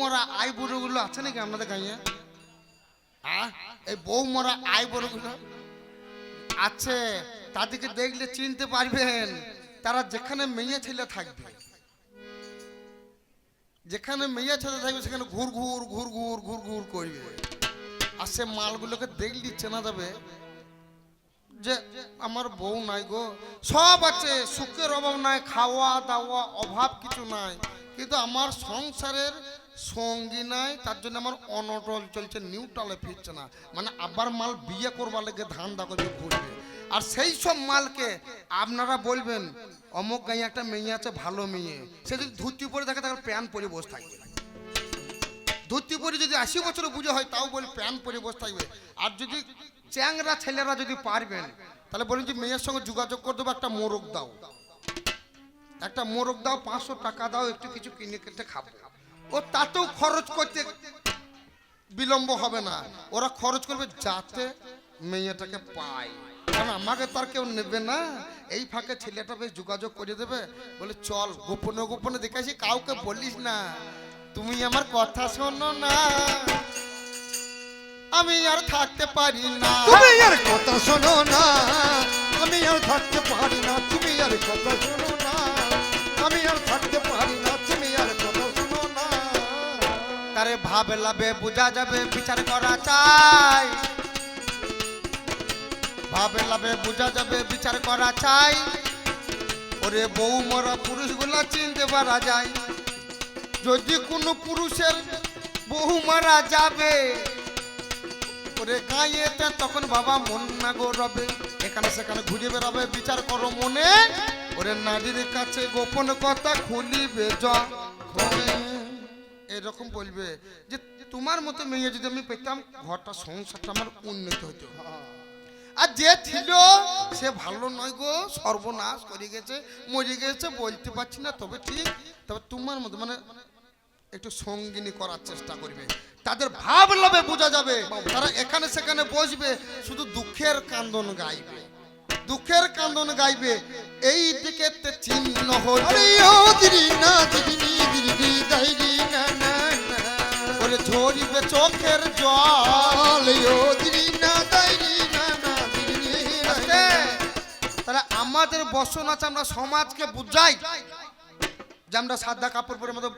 মরা আই বুড়োগুলো আছে নাকি আপনাদের গাঁয়ে? হ্যাঁ? এই বউ মরা আই বুড়োগুলো আছে, তাদেরকে দেখলে চিনতে পারবেন, তারা যেখানে মেয়ে ছেলে থাকবে, যেখানে মেয়ে ছেলে থাকবে সেখানে ঘুর ঘুর ঘুর ঘুর ঘুর ঘুর করবে। আর সে মালগুলোকে দেখলি চেনা যাবে যে আমার বউ নাই গো। সব আছে, সুখের অভাব নাই খাওয়া দাওয়া অভাব কিছু নাই, কিন্তু আমার সংসারের সঙ্গী নাই, তার জন্য আমার অনটল চলছে, নিউট্রালে ফিরছে না। মানে আবার মাল বিয়ে করবার লেগে ধান দা করে ঘুরবে। আর সেই সব মালকে আপনারা বলবেন, অমুক গাঁয়ে একটা মেয়ে আছে, ভালো মেয়ে। সে যদি ধুতি পরে থাকে তাহলে প্যান্ট পরে বসে থাকবে। ধুতি পরে যদি আশি বছর পুজো হয়, তাও বলে প্যান্ট পরে বসে থাকবে। আর যদি চ্যাংরা ছেলেরা যদি পারবেন, তাহলে বলেন যে মেয়ের সঙ্গে যোগাযোগ করে দেবো, একটা মোরগ দাও। একটা মোরগ দাও, পাঁচশো টাকা দাও, একটু কিছু কিনে কেটে খাব। ও তাতেও খরচ করতে বিলম্ব হবে না। ওরা খরচ করবে যাতে মেয়েটাকে পায়। কারণ আমাকে তার কেউ নেবে না। এই ফাঁকে ছেলেটা বেশ যোগাযোগ করে দেবে। বলে, চল, গোপনে গোপনে দেখেছি কাউকে বলিস না। তুমি আমার কথা শোনো না। আমি আর থাকতে পারি না। তুমি আর কথা শোনো না। আমি আর থাকতে পারি না। তুমি আর কথা শোনো না। আমি আর থাকতে তারে ভাবে লাভে বোঝা যাবে, বিচার করা চাই। ভাবে লাভে বোঝা যাবে, বিচার করা চাই। ওরে বউ, মরা পুরুষগুলা চিনতে পারা যায়। যদি কোনো পুরুষের বহু মারা যাবে, ওরে গাঁয়েতে তখন বাবা মন না গো রবে। এখানে সেখানে ঘুরে বেড়াবে, বিচার করো মনে। ওরে নারীর কাছে গোপন কথা খুলিবে যখন এরকম বলবে যে তোমার মতো মেয়ে যদি আমি পেতাম, ঘরটা সংসারটা আমার উন্নতি হতো। আর যে ছিল, সে ভালো নয় গো, সর্বনাশ করে গেছে, মরে গেছে, বলতে পারছি না, তবে ঠিক, তবে তোমার মতো মানে একটু সঙ্গিনী করার চেষ্টা করবে। তাদের ভাব লাভে বোঝা যাবে, তারা এখানে সেখানে বসবে, শুধু দুঃখের কান্দন গাইবে। দুঃখের কান্দন গাইবে এই দিকে চিহ্ন হল ওরে ঝরিবে চোখের জল। তাহলে আমাদের বসন আছে আমরা সমাজকে বুঝাই যে আমরা সাদা কাপড় পরে আমাদের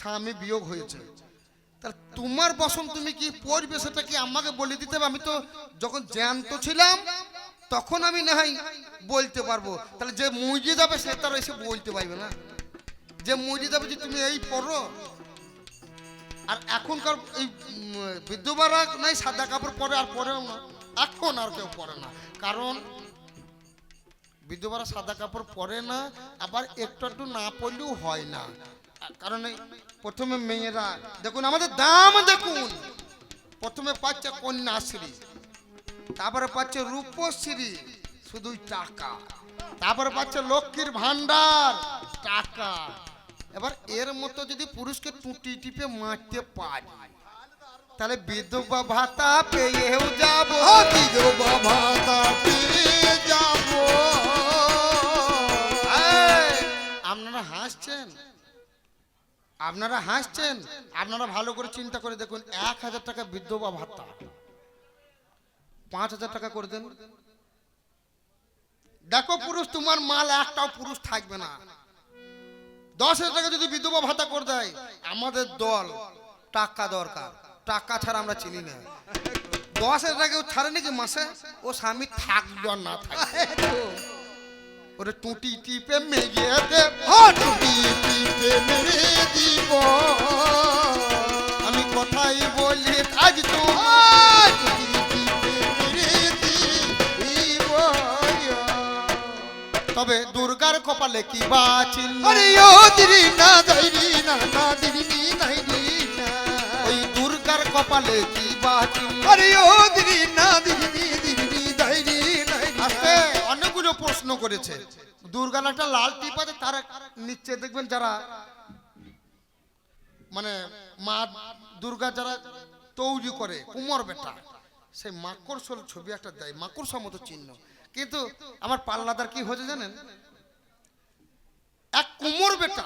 স্বামী বিয়োগ হয়েছে। তাহলে তোমার বসন তুমি কি পরবে সেটা কি আমাকে বলে দিতে হবে? আমি তো যখন জ্যান্ত ছিলাম তখন আমি না হয় বলতে পারব। তাহলে যে মুজে যাবে সে তার এসে বলতে পারবে না। যে মুজে যাবে যে তুমি এই পরো আর এখনকার এই বিধবারা নাই, সাদা কাপড় পরে আর পরেও না। এখন আর কেউ পরে না। কারণ বিধবারা সাদা কাপড় পরে না, আবার একটু একটু না পরলেও হয় না। কারণ প্রথমে মেয়েরা, দেখুন, আমাদের দাম দেখুন। প্রথমে পাচ্ছে কন্যাশ্রী। তারপরে পাচ্ছে রূপশ্রী শুধুই টাকা। তারপরে পাচ্ছে লক্ষ্মীর ভান্ডার টাকা। এবার এর মতো যদি পুরুষকে টুটি টিপে মারতে পারি তাহলে বিধবা ভাতা পেয়েও যাব। বিধবা ভাতা পেয়ে যাব। আপনারা হাসছেন? আপনারা হাসছেন? আপনারা ভালো করে চিন্তা করে দেখুন এক হাজার টাকা বিধবা ভাতা। পাঁচ হাজার টাকা করে দেন। দেখো পুরুষ, তোমার মাল একটাও পুরুষ থাকবে না। দশ হাজার টাকা যদি বিধবা ভাতা করে দেয়, আমাদের দল টাকা দরকার। টাকা ছাড়া আমরা চিনি না। দশ হাজার টাকা ছাড়ে নাকি মাসে? ও স্বামী থাকবে না থাকবে। ওরে টুটি টিপে মেগে দে। হাটুটি পিপে মেরে দিব। আমি কথাই বলি, আজ তোমার হাটুটি তবে দুর্গার কপালে কি বা চিহ্ন? ওই দুর্গার কপালে কি বা অনেকগুলো প্রশ্ন করেছে। দুর্গার একটা লাল টিপ আছে তার নিচে দেখবেন যারা মানে মা দুর্গা যারা তৈরি করে কুমোর বেটা সেই মাকড়সল ছবি একটা দেয় মাকড়সা মতো চিহ্ন। কিন্তু আমার পাল্লাদার কি হয়েছে জানেন? এক কুমোর বেটা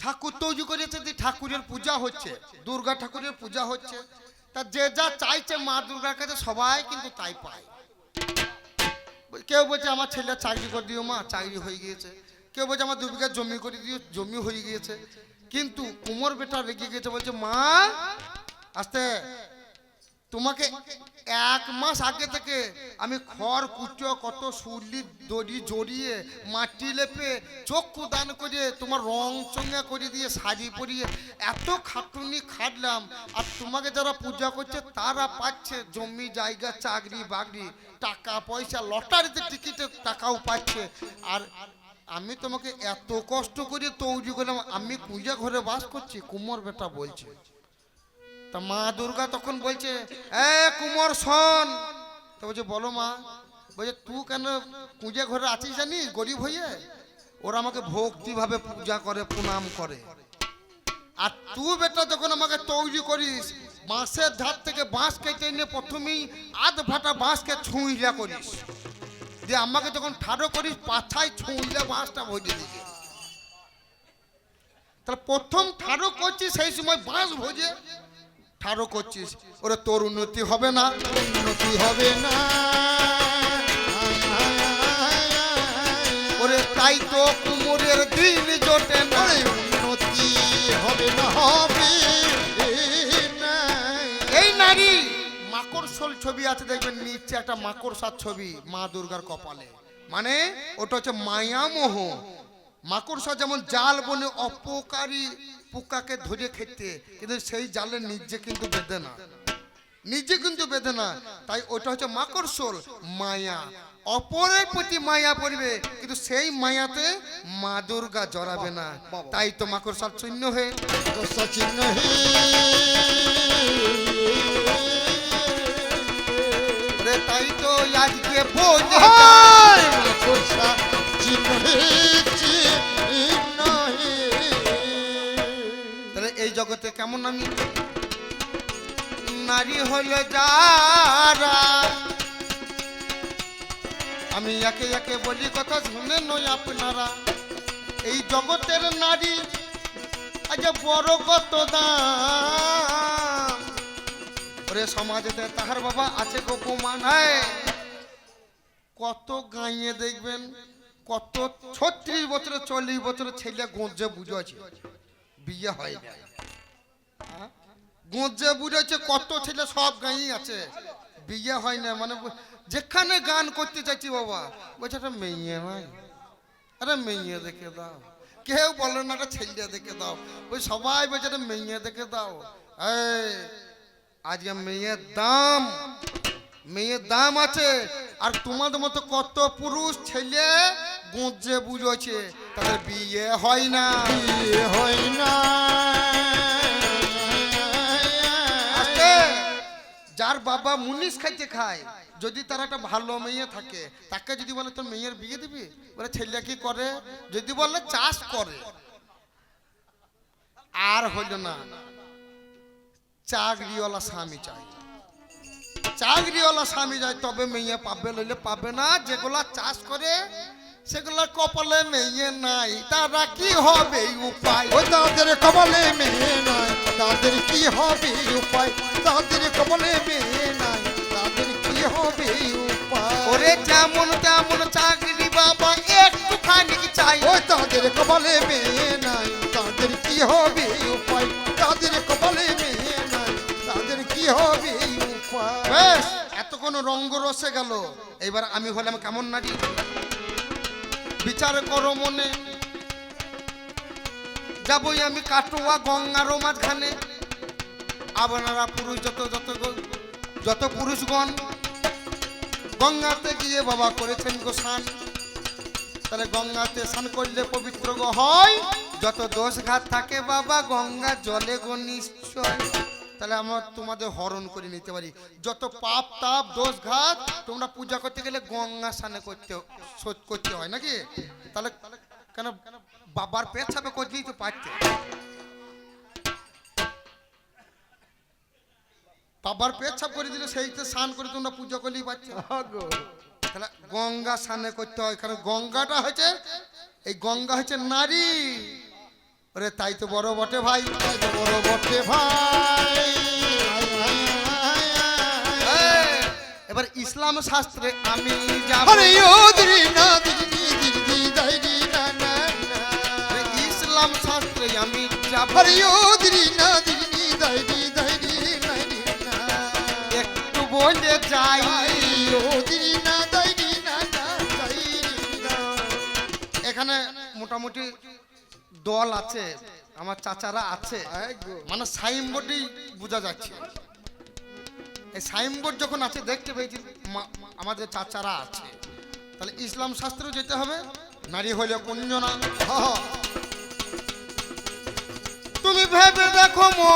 ঠাকুর তৈরি করেছে যে ঠাকুরের পূজা হচ্ছে, দুর্গা ঠাকুরের পূজা হচ্ছে। তা যে যা চাইছে মা দুর্গার কাছে সবাই কিন্তু তাই পায়। কেউ বলছে আমার ছেলে চাকরি করে দিও মা, চাকরি হয়ে গিয়েছে। কেউ বলছে আমার দু বিঘা জমি করে দিও, জমি হয়ে গিয়েছে। কিন্তু কুমোর বেটা রেগে গেছে বলছে, মা, আস্তে, তোমাকে এক মাস আগে থেকে আমি খড় কুটো কত সুরলি দড়ি জড়িয়ে, মাটি লেপে, চক্ষু দান করে তোমার রং চঙ্গা করে দিয়ে শাড়ি পরিয়ে এত খাটুনি খাটলাম। আর তোমাকে যারা পূজা করছে, তারা পাচ্ছে জমি, জায়গা, চাকরি, বাকরি, টাকা পয়সা, লটারিতে টিকিটে টাকাও পাচ্ছে। আর আমি তোমাকে এত কষ্ট করে তৈরি করলাম, আমি পূজা ঘরে বাস করছি, কুমোর বেটা বলছে। তা মা দুর্গা তখন বলছে, এ কুমার শোন। তো বলছে, বলো মা। বলছে তুই কেন পূজা ঘরে আছিস জানিস, গরিব হয়ে? ওরা আমাকে ভক্তিভাবে পূজা করে, প্রণাম করে। আর তুই বেটা যখন আমাকে তৈরি করিস, বাঁশের ধার থেকে বাঁশ কেটে এনে প্রথমেই আধ ফাটা বাঁশকে ছুঁইলা করিস। দিয়ে আমাকে যখন ঠাড়ো করিস, পাছায় ছুঁইলা বাঁশটা ভরে দিকে তাহলে প্রথম ঠাড়ো করছিস, সেই সময় বাঁশ ভোজে। ঠাড়ো করছিস। ওরে, তোর উন্নতি হবে না উন্নতি হবে না। ওরে, তাই তো কুমোরের দিন জোটে না, উন্নতি হবে না, হবে এই নারী, মাকড়সল ছবি আছে, দেখবেন নিচে একটা মাকড়সার ছবি, মা দুর্গার কপালে। মানে ওটা হচ্ছে মায়ামোহ। মাকড়সা যেমন জাল বনে অপকারী পোকাকে ধরে খেতে কিন্তু সেই জালে নিজে কিন্তু বেঁধে না। নিজে কিন্তু বেঁধে না। তাই ওটা হচ্ছে মাকড়সল মায়া। অপরের প্রতি মায়া পড়বে কিন্তু সেই মায়াতে মা দুর্গা জড়াবে না। তাই তো মাকড়সার শূন্য হয়ে সচিন রে তাই তো আজকে বোঝে তাহলে এই জগতে কেমন আমি? নারী হলো যারা, আমি একে একে বলি কথা শুনে নই আপনারা। এই জগতের নারী, আজ বড় কত দাম? ওরে সমাজেতে তাহার বাবা আছে গোপমান কত গাইয়ে দেখবেন, কত ছত্রিশ বছরে, চল্লিশ বছরের ছেলে গঞ্জে বুঝেছে বিয়ে হয় না গঞ্জে বুঝেছে কত ছেলে সব গাঁই আছে। বিয়ে হয় না মানে যেখানে গান করতে চাইছি বাবা, বলছে, একটা মেয়ে ভাই আরে মেয়ে দেখে দাও। কেউ বলে না, একটা ছেলে দেখে দাও। ওই সবাই বলছে, একটা মেয়ে দেখে দাও। আজকে মেয়ের দাম মেয়ের দাম আছে, আর তোমাদের মতো কত পুরুষ ছেলে গুঁজে বুঝেছে, তাদের বিয়ে হয় না। বিয়ে হয় না। যার বাবা মুনিশ খাইতে খায়, যদি তার একটা ভালো মেয়ে থাকে, তাকে যদি বলে, তোর মেয়ের বিয়ে দিবি? বলে, ছেলে কি করে? যদি বলে, চাষ করে। আর হইল না। চাকরিওয়ালা স্বামী চাই চাকরিওয়ালা স্বামী যায়, তবে মেয়ে পাবে লইলে পাবে না। যেগুলা চাষ করে সেগুলা কপালে মেয়ে নাই তারা কি হবে উপায়? ও তাদের কবলে মেয়ে নাই তাদের কি হবে উপায়? তাদের কবলে মেয়ে নাই তাদের কি হবে উপায়? ওরে যেমন তেমন চাকরি বাবা একটুখানি চাই? ও তাদের কবলে মেয়ে নাই তাদের কি হবে উপায়? তাদের কপালে মেয়ে নাই তাদের কি হবে উপায়? এতক্ষণ রঙ্গ রসে গেল। এবার আমি হলাম কেমন নারী? বিচার করো মনে। যাবই আমি কাটোয়া গঙ্গারও মাঝখানে। আপনারা পুরুষ যত যত যত পুরুষগণ গঙ্গাতে গিয়ে বাবা করেছেন গো স্নান। তাহলে গঙ্গাতে স্নান করলে পবিত্র গো হয়। যত দোষ ঘাত থাকে বাবা, গঙ্গা জলে গো নিশ্চয়। তাহলে আমরা তোমাদের হরণ করে নিতে পারি। যত পাপ তাপ দোষ ঘাত তোমরা পূজা করতে গেলে গঙ্গা স্নানে করতে শোধ করতে হয় নাকি? তাহলে কেন বাবার পেছাবে করতেই তো পারতে? বাবার পেছাপ করে দিলে সেইতে স্নান করে তোমরা পূজা করলেই পারছ তাহলে গঙ্গা স্নানে করতে হয়। কারণ গঙ্গাটা হচ্ছে এই গঙ্গা হচ্ছে নারী। ওরে তাই তো বড় বটে ভাই তাই তো বড় বটে ভাই এবার ইসলাম শাস্ত্রে আমি ইসলাম শাস্ত্রে আমি একটু বলে যাই এখানে মোটামুটি দল আছে আমার চাচারা আছে। মানে সাইনবোর্ডেই বোঝা যাচ্ছে। এই সাইনবোর্ড যখন আছে দেখতে পেয়েছি আমাদের চাচারা আছে। তাহলে ইসলাম শাস্ত্রেও যেতে হবে নারী হইলে কুঞ্জনা তুমি ভেবে দেখো মো।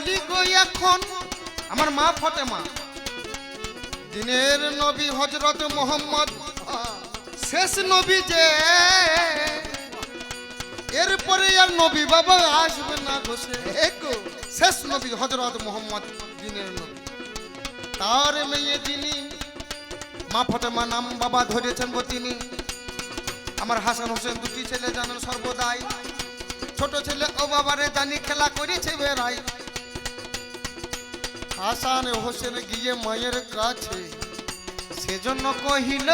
বলি গো এখন, আমার মা ফতেমা। দিনের নবী হজরত মোহাম্মদ, শেষ নবী যে। এরপরে আর নবী বাবা আসবে না বসে শেষ নবী হজরত মোহাম্মদ, দিনের নবী। তার মেয়ে তিনি মা ফতেমা নাম বাবা ধরেছেন গো তিনি। আমার হাসান হোসেন দুটি ছেলে জানেন সর্বদাই। ছোট ছেলে ও বাবারে জানি খেলা করেছে বেড়াই। হাসান হোসেন গিয়ে মায়ের কাছে সেজন্য কহিল,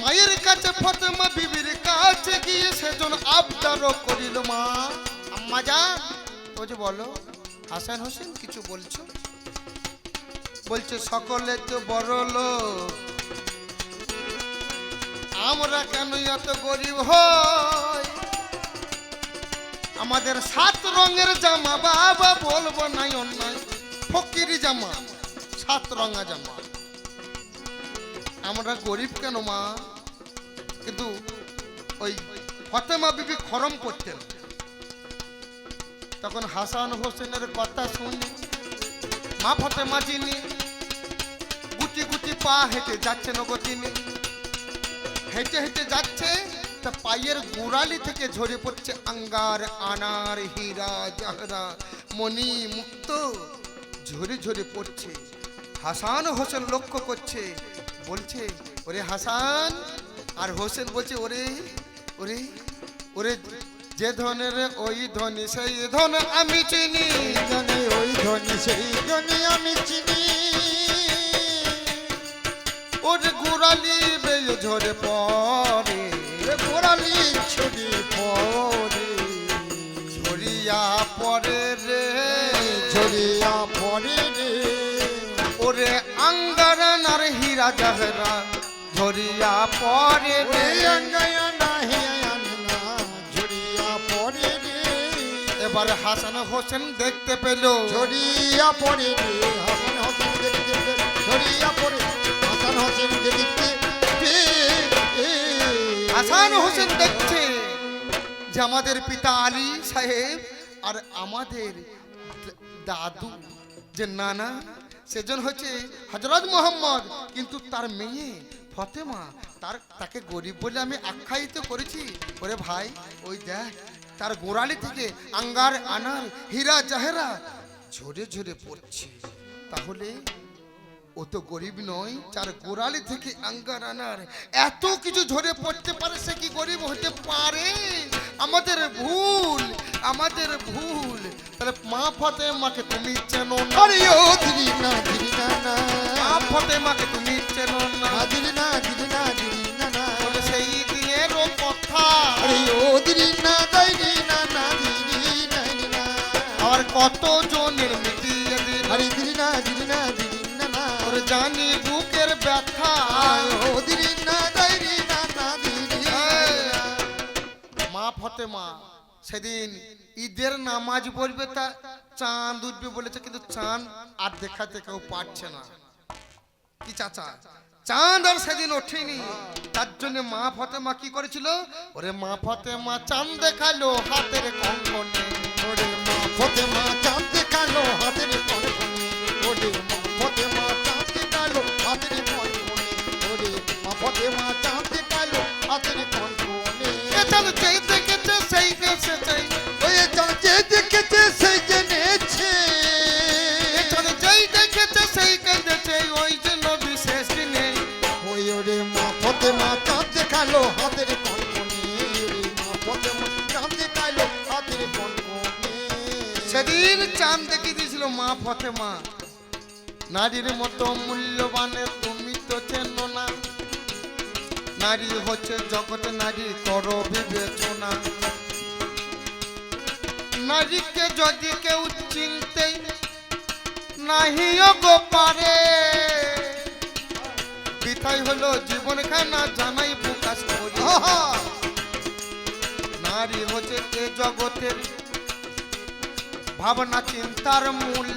মায়ের কাছে ফতেমা বিবির কাছে গিয়ে সেজন্য আবদার করিল মা। আম্মা যান বলছে বলো, হাসান হোসেন কিছু বলছো? বলছে, সকলে তো বড় লোক, আমরা কেন এত গরিব হই? আমাদের সাত রঙের জামা, বাবা বলব নাই অন্যায়। ফকির জামা, সাত রঙা জামা। আমরা গরিব কেন মা? কিন্তু ওই ফতেমা বিবি খরম করতেন। তখন হাসান হোসেনের কথা শুনি, মা ফতেমা চিনি গুটি গুটি পা হেঁটে যাচ্ছেন গো তিনি। হেঁটে হেঁটে যাচ্ছে তা পায়ের গোড়ালি থেকে ঝরে পড়ছে আঙ্গার আনার হীরা জাহরা মণি মুক্ত। ঝরে ঝরে পড়ছে। হাসান হোসেন লক্ষ্য করছে। বলছে ওরে হাসান। আর হোসেন বলছে ওরে ওরে ওরে যে ধনের ওই ধনী সেই ধন আমি চিনি। জানি ওই ধনী সেই ধনী আমি চিনি। ওরে গোড়ালি বেয়ে ঝরে পড়ে। গোড়ালি ছড়ি পরে। ঝরিয়া পরে রে ঝরিয়া পরে রে। ওরে আঙ্গারানার হীরা জাহরা ঝরিয়া পরে রে। ঝরিয়া পরে রে। এবার হাসান হোসেন দেখতে পেল। ঝরিয়া পরে রে হাসান হোসেন দেখতে পে ঝরিয়া পরে হাসান হোসেন দেখতে হাসান হোসেন দেখছে যে আমাদের পিতা আলী সাহেব আর আমাদের দাদু, যে নানা, সেজন হচ্ছে হজরত মোহাম্মদ, কিন্তু তার মেয়ে ফতেমা, তার, তাকে গরিব বলে আমি আখ্যায়িত করেছি। ওরে ভাই, ওই দেখ, তার গোড়ালি থেকে আঙ্গার, আনার, হীরা জাহেরা ঝরে ঝরে পড়ছে। তাহলে ও তো গরিব নয় যার গোড়ালি থেকে আঙ্গার আনার এত কিছু ঝরে পড়তে পারে সে কি গরিব হতে পারে? আমাদের ভুল আমাদের ভুল। তাহলে মা ফতে মাকে তুমি চেনো না। আরে ও দিদি না দিদি না না। মা ফতে মাকে তুমি চেনো না। দিদি না দিদি না দিদি না না। বলে সেই কথা। আরে ও দিদি না দাই না না দিদি না না। আর কত জনের মিটিয়ে দিল। আরে দিদি না দিদি না দিদি না না ফতেমা, সেদিন ঈদের নামাজ পড়বে তা চাঁদ উঠবে বলেছে, কিন্তু চাঁদ আর দেখাতে কেউ পারছে না। কি চাচা? চাঁদ আর সেদিন ওঠেনি। তার জন্য মা ফতেমা কি করেছিল? ওরে মা ফতেমা, চাঁদ দেখাল হাতের কঙ্কনে ওরে মা ফতে মা চাঁদে কালো হাতের কনকনে ওরে মা ফতে মা চাঁদে কালো হাতের কনকনে ওরে মা ফতে মা চাঁদে কালো হাতের হাতের সেদিন চাঁদ দেখে দিয়েছিল মা ফতেমা। নারীর মতো মূল্যবানে তুমি তো চেনো না। নারী হচ্ছে জগতে নারী কর বিবেচনা। নারীকে যদি কেউ চিনতে নাহিও গো পারে বিথাই হলো জীবন খানা জানাই প্রকাশ করি! নারী হচ্ছে এ জগতের ভাবনা, চিন্তার মূল।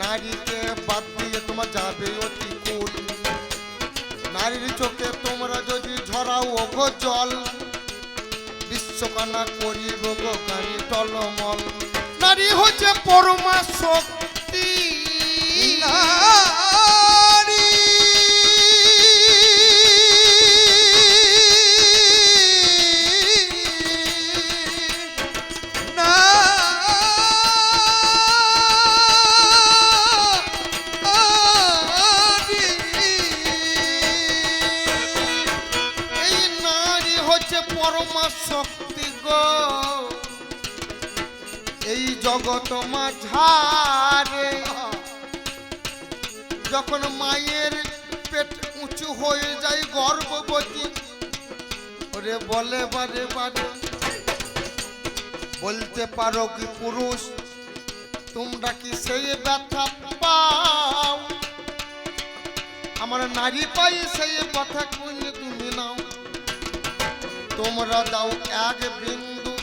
নারীকে বাদ দিয়ে তোমার যাবে অতি কুল নারীর চোখে তোমরা যদি ঝরাও ওগো জল, বিশ্বকানা করিব গো গাড়ি টলমল। নারী হচ্ছে পরমা শক্তি। নারী পারো কি পুরুষ? তোমরা কি সেই ব্যথা পাও? আমার নারী পাই সেই কথা কোন তুমি নাও। তোমরা দাও এক বিন্দু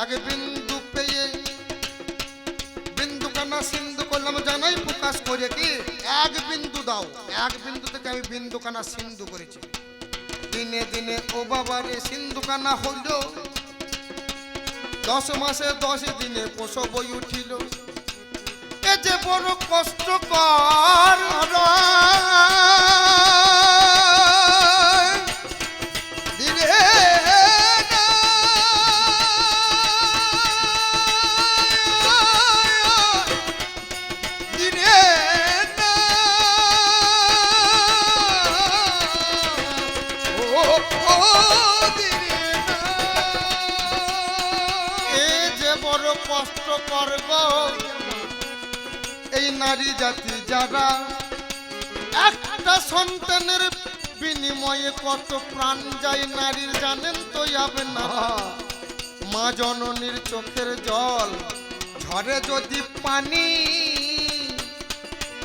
এক বিন্দু পেয়ে। বিন্দু কানা সিন্ধু করলাম, জানাই প্রকাশ করে কি? এক বিন্দু দাও। এক বিন্দু থেকে আমি বিন্দু কানা সিন্ধু করেছি। দিনে দিনে ও বাবারে সিন্ধু কানা হইল। দশ মাসে দশ দিনে প্রসবই উঠিল। এ যে বড় কষ্টকর করব। এই নারী জাতি যারা, একটা সন্তানের বিনিময়ে কত প্রাণ যায় নারীর, জানেন তো যাবে না মা জননীর চোখের জল, ঝরে যদি পানি,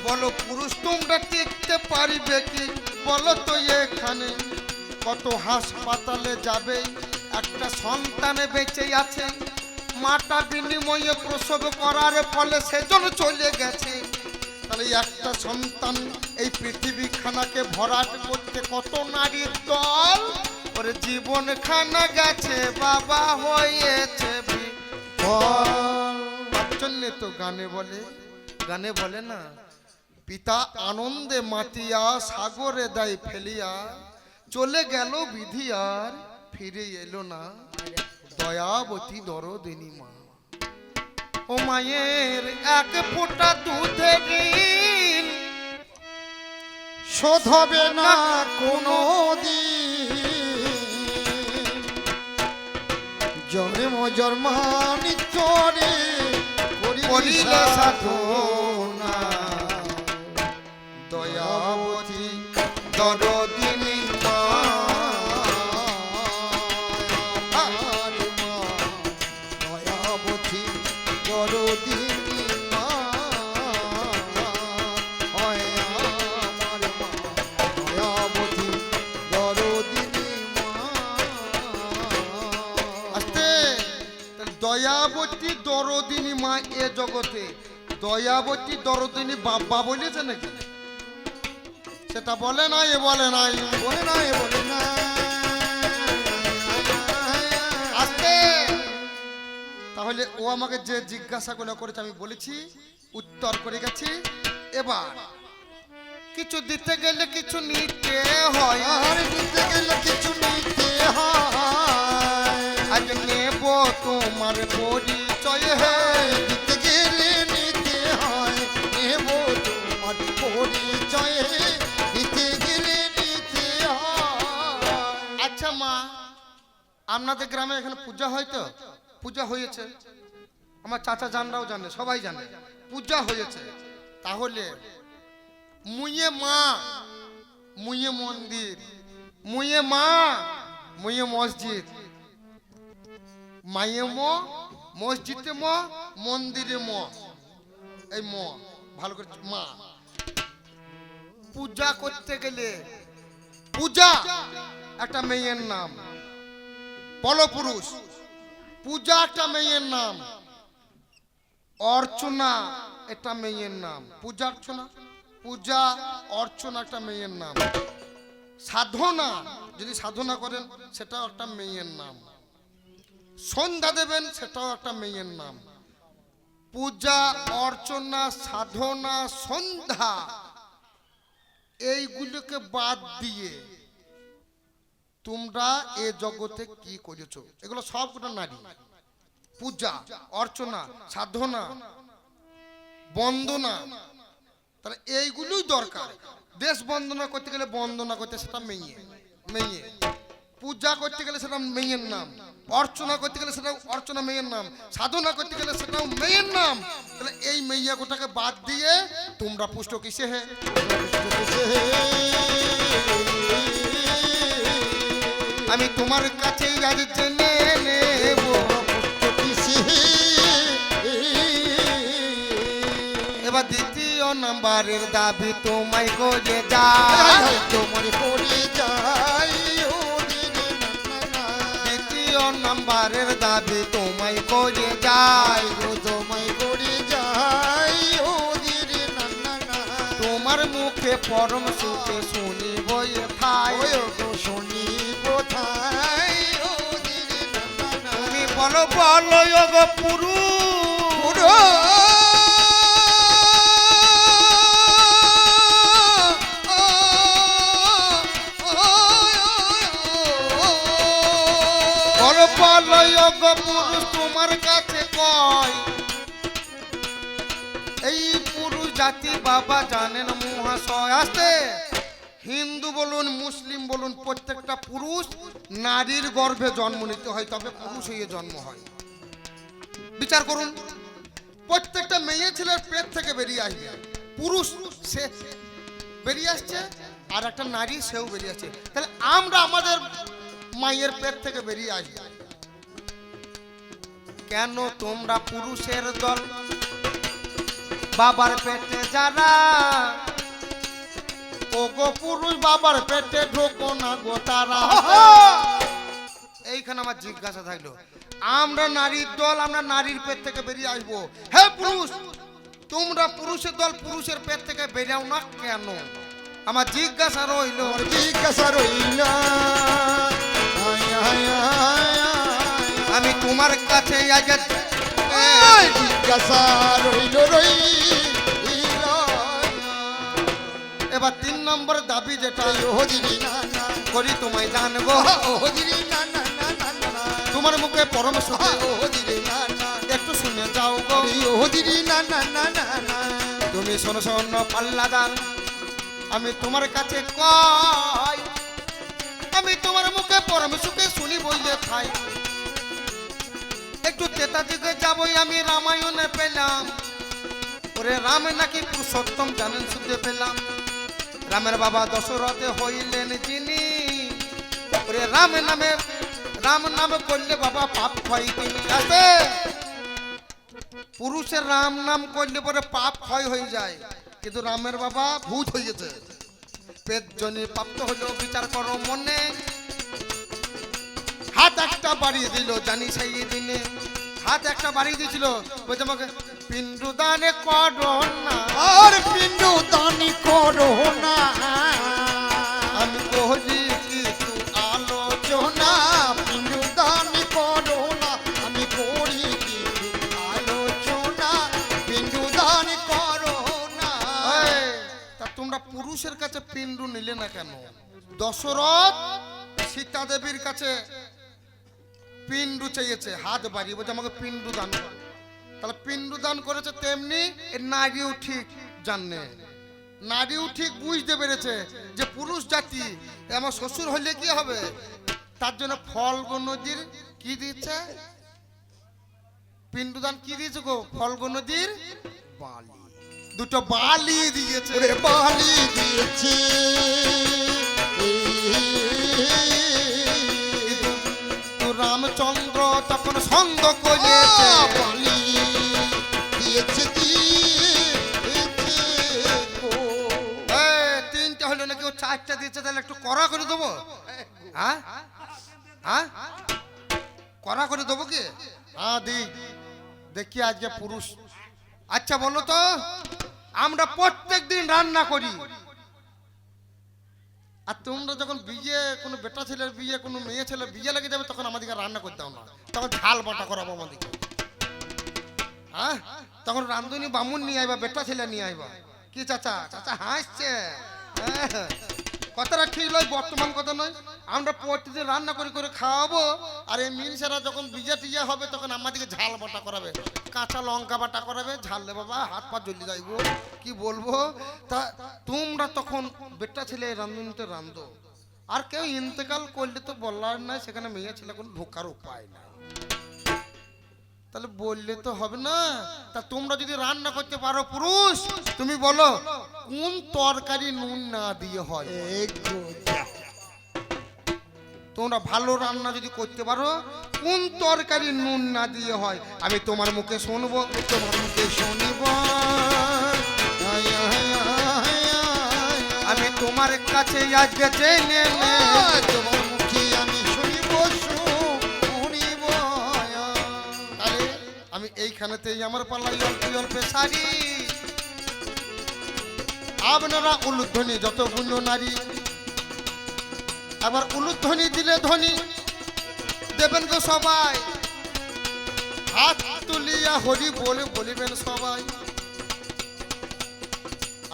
বলো পুরুষ তোমরা টিকতে পারিবে কি? বলো তো এখানে কত হাসপাতালে যাবে, একটা সন্তানে বেঁচে আছে মাটা বিনিময়ে প্রসব করার ফলে সেজন চলে গেছে। তাহলে একটা সন্তান এই পৃথিবী খানাকে ভরাট করতে কত নারীর দল? ওরে জীবন খানা গেছে, বাবা হয়েছে জন্যে তো গানে বলে গানে বলে না, পিতা আনন্দে মাতিয়া, সাগরে দেয় ফেলিয়া, চলে গেল বিধি আর ফিরে এলো না। দয়াবতী দরদিনী মা। ও মায়ের এক ফোঁটা দুধের ঋণ শোধ না কোনো জন্ম জন্মানি চরে করিল সাধনা দয়াবতী দরদিনী দরদিনী মা এ জগতে। দয়াবতী দরদিনী বাবা বলেছে নাকি? সেটা বলে নাই এ বলে নাই বলে না এ বলে না আস্তে। তাহলে ও আমাকে যে জিজ্ঞাসাগুলো করেছে আমি বলেছি উত্তর করে গেছি। এবার কিছু দিতে গেলে কিছু নিতে হয়। আর নিতে গেলে কিছু নিতে হয়। আজ নেব তোমার পরিচয় হে দিতে গেলে নিতে হয়, নেব তোমার পরিচয় দিতে গেলে নিতে হয়। আচ্ছা মা, আপনাদের গ্রামে এখানে পূজা হয় তো? পূজা হয়েছে। আমার চাচা জানরাও জানে, সবাই জানে। পূজা হয়েছে। তাহলে মুয়ে মা মুয়ে মন্দির মুয়ে মা মুয়ে মসজিদ মায়ে ম মসজিদে ম, মন্দিরে ম। এই ম, ভালো করে মা। পূজা করতে গেলে পূজা, একটা মেয়ের নাম। পরপুরুষ, পূজা একটা মেয়ের নাম। অর্চনা একটা মেয়ের নাম। পূজা অর্চনা? পূজা, অর্চনা একটা মেয়ের নাম। সাধনা, যদি সাধনা করেন, সেটাও একটা মেয়ের নাম। সন্ধ্যা দেবেন, সেটাও একটা মেয়ের নাম। পূজা, অর্চনা, সাধনা, সন্ধ্যা, এইগুলোকে বাদ দিয়ে তোমরা এ জগতে কি করেছ? এগুলো সবকটা নারী। পূজা, অর্চনা, সাধনা, বন্দনা, তাহলে এইগুলোই দরকার। দেশ বন্দনা করতে গেলে বন্দনা করতে সেটা মেয়ে মেয়ে। পূজা করতে গেলে সেটা মেয়ের নাম, অর্চনা করতে গেলে সেটা অর্চনা মেয়ের নাম, সাধনা করতে গেলে সেটাও মেয়ের নাম। তাহলে এই মেয়ে গোটাকে বাদ দিয়ে তোমরা পুষ্ট কিসে হে? আমি তোমার কাছেই আজ জেনে নেব। এবার দ্বিতীয় নাম্বারের দাবি তোমায় করে যায় তোমার পড়ে নাম্বারের দাবি তোমায় করে যাই গো তোমায় করে যাই ও দিদি তোমার মুখে পরম সুখে শুনি বয়ে খাই গো শুনি কোথায় তুমি বলো বলো পুরু পুরো বলো বলো পুরুষ তোমার কাছে কয়? এই পুরুষ জাতি বাবা জানেন হিন্দু বলুন, মুসলিম বলুন, প্রত্যেকটা পুরুষ নারীর গর্ভে জন্ম নিতে হয়, তবে পুরুষ জন্ম হয়। বিচার করুন, প্রত্যেকটা মেয়ে ছেলের পেট থেকে বেরিয়ে আসবে পুরুষ সে বেরিয়ে আসছে, আর একটা নারী সেও বেরিয়ে আসছে। তাহলে আমরা আমাদের মায়ের পেট থেকে বেরিয়ে আসবে। কেন তোমরা পুরুষের দল? বাবার পেটে যারা ও গো পুরুষ বাবার পেটে ঢোকো না গো তারা। এইখানে আমার জিজ্ঞাসা থাকল, আমরা নারীর দল, আমরা নারীর পেট থেকে বেরিয়ে আসব। হে পুরুষ, তোমরা পুরুষের দল, পুরুষের পেট থেকে বেরাও না কেন? আমার জিজ্ঞাসা রইল। জিজ্ঞাসা রইল আয় আমি তোমার কাছে আজ জিজ্ঞাসা রইল এবার তিন নম্বর দাবি যেটা করি তোমায় জানব তোমার মুখে পরম সুখে একটু শুনে যাও গো ওহদিরি না না না না তুমি শোনো শোনো পাল্লাদান আমি তোমার কাছে কয় তোমার মুখে পরম সুখে শুনি বইলে খাই। একটু তেতা দিকে যাবই আমি, রামায়ণে পেলাম। ওরে নাকি জানেন শুনতে পেলাম। রামের বাবা দশরথে হইলেন যিনি। ওরে রাম নামে, রাম করলে বাবা পাপ তিনি। পুরুষের রাম নাম করলে পরে পাপ ক্ষয় হয়ে যায়। কিন্তু রামের বাবা ভূত হয়ে গেছে। পেট জনি প্রাপ্ত হলো বিচার করো মনে। হাত একটা বাড়িয়ে দিল জানি সাইয়ে দিনে। হাত একটা বাড়িয়ে দিয়েছিল বলছে আমাকে পিন্ডু দানে করো না। আর পিণ্ডু দানি করো না। না করো না। তা তোমরা পুরুষের কাছে পিণ্ডু নিলে না কেন? দশরথ সীতা দেবীর কাছে পিণ্ডু চেয়েছে, হাত বাড়িয়ে বলছে, আমাকে পিণ্ডু দান তাহলে পিণ্ডু দান করেছে তেমনি নারীও ঠিক জানে। নারীও ঠিক বুঝতে পেরেছে যে পুরুষ জাতি, আমার শ্বশুর হলে কি হবে? তার জন্য ফলগ নদীর কি দিচ্ছে পিণ্ডুদান কি দিয়েছে গো? ফলগ নদীর বালি। দুটো বালি দিয়েছে। বালি দিয়েছে। তো রামচন্দ্র তখন ছন্দ। এ, তিনটা হলো নাকি ও চারটা দিয়েছে তাহলে একটু কড়া করে দেবো? হ্যাঁ হ্যাঁ কড়া করে দেবো কি? হ্যাঁ দি। দেখি আজকে পুরুষ। আচ্ছা বলো তো আমরা প্রত্যেক দিন রান্না করি। আর তোমরা যখন বিয়ে, কোনো বেটা ছেলের বিয়ে, কোনো মেয়ে ছেলে বিয়ে লেগে যাবে, তখন আমাদেরকে রান্না করতে না। তখন ঝাল বাটা করাবো আমাদেরকে। হ্যাঁ? তখন রান্ধুনি বামুন নিয়ে আইবা, বেটা ছেলে নিয়ে আইবা। কি চাচা? চাচা হাসছে। হ্যাঁ। কথাটা ঠিক নয়, বর্তমান কথা নয়। আমরা প্রতিদিন রান্না করে করে খাওয়াবো, আর এই মিনসেরা যখন বিজে টিজে হবে, তখন আমাদেরকে ঝাল বাটা করাবে। কাঁচা লঙ্কা বাটা করাবে, ঝাল দে বাবা, হাত পা জ্বলি যাইবো। কি বলব? তা তোমরা তখন বেটা ছেলে রান্ধুনিতে রান্ধো আর কেউ ইন্তেকাল করলে তো বলার নাই, সেখানে মেয়ে ছেলে কোনো ঢোকার উপায় নাই। তাহলে বললে তো হবে না। তা তোমরা যদি রান্না করতে পারো, পুরুষ, তুমি বলো, কোন তরকারি নুন না দিয়ে হয়। তোমরা ভালো রান্না যদি করতে পারো, কোন তরকারি নুন না দিয়ে হয়, আমি তোমার মুখে শুনব তোমার মুখে শুনিব আমি তোমার কাছে আজকে জেনে নে, তোমার মুখে আমি শুনিব শুনিব আয়। আমি এইখানেতেই আমার পাল্লাই অল্প অল্প সারি আপনারা উলুধ্বনি যত গুণ নারী আবার উলুধ্বনি দিলে ধ্বনি। দেবেন গো সবাই। হাত তুলিয়া হরি বলে বলিবেন সবাই।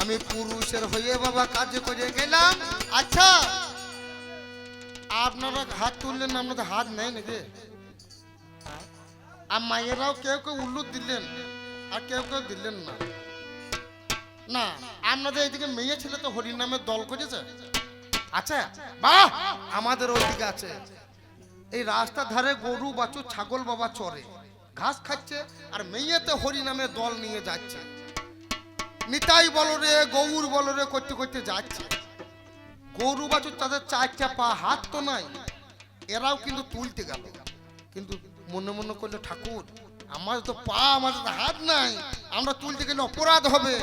আমি পুরুষের হয়ে বাবা কাজ করে গেলাম। আচ্ছা আপনারা হাত তুললেন, আপনাদের হাত নেই নাকি? আর মায়েরাও কেউ কেউ উল্লু দিলেন, আর কেউ কেউ দিলেন না। না, আপনাদের এইদিকে মেয়ে ছেলে তো হরির নামের দল করেছে। আচ্ছা বাহ, আমাদের ওইদিকে আছে। এই রাস্তার ধারে গরু বাছু ছাগল, বাবা চরে। ঘাস খাচ্ছে আর মেয়েতে হরি নামে দল নিয়ে যাচ্ছে। নিতাই বলো রে গৌর বলো রে করতে করতে যাচ্ছে। গরু, বাছুর তাদের চারটা পা, হাত তো নাই। এরাও কিন্তু তুলতে গেল। কিন্তু মনে মনে করলে, ঠাকুর আমার তো পা, আমাদের হাত নাই। আমরা তুলতে গেলে অপরাধ হবে।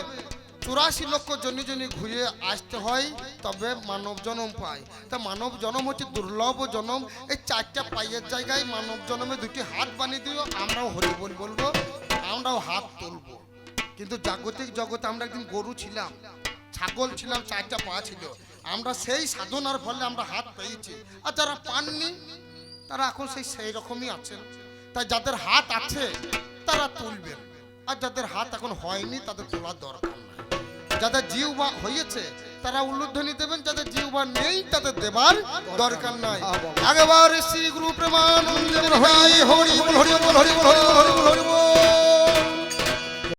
চুরাশি লক্ষ জনি জনি ঘুরে আসতে হয়, তবে মানব জনম পায়। তা মানব জনম হচ্ছে দুর্লভ জনম। এই চারটা পায়ের জায়গায় মানব জনমে দুটি হাত বানিয়ে দিও, আমরাও হরি বল বলব, আমরাও হাত তুলবো। কিন্তু জাগতিক জগতে আমরা একদিন গরু ছিলাম, ছাগল ছিলাম, চারটা পা ছিল। আমরা সেই সাধনার ফলে আমরা হাত পেয়েছি। আর যারা পাননি, তারা এখন সেই সেই রকমই আছেন। তাই যাদের হাত আছে, তারা তুলবেন। আর যাদের হাত এখন হয়নি, তাদের তোলার দরকার না যাদের বা হয়েছে, তারা উল্লুধ্বনি দেবেন, যাদের জিহ্বা নেই, তাদের দেবার দরকার নাই। আগেবার শ্রী গুরু প্রমাণ হরি হরি হরি হরি হরি হরি হরি হরি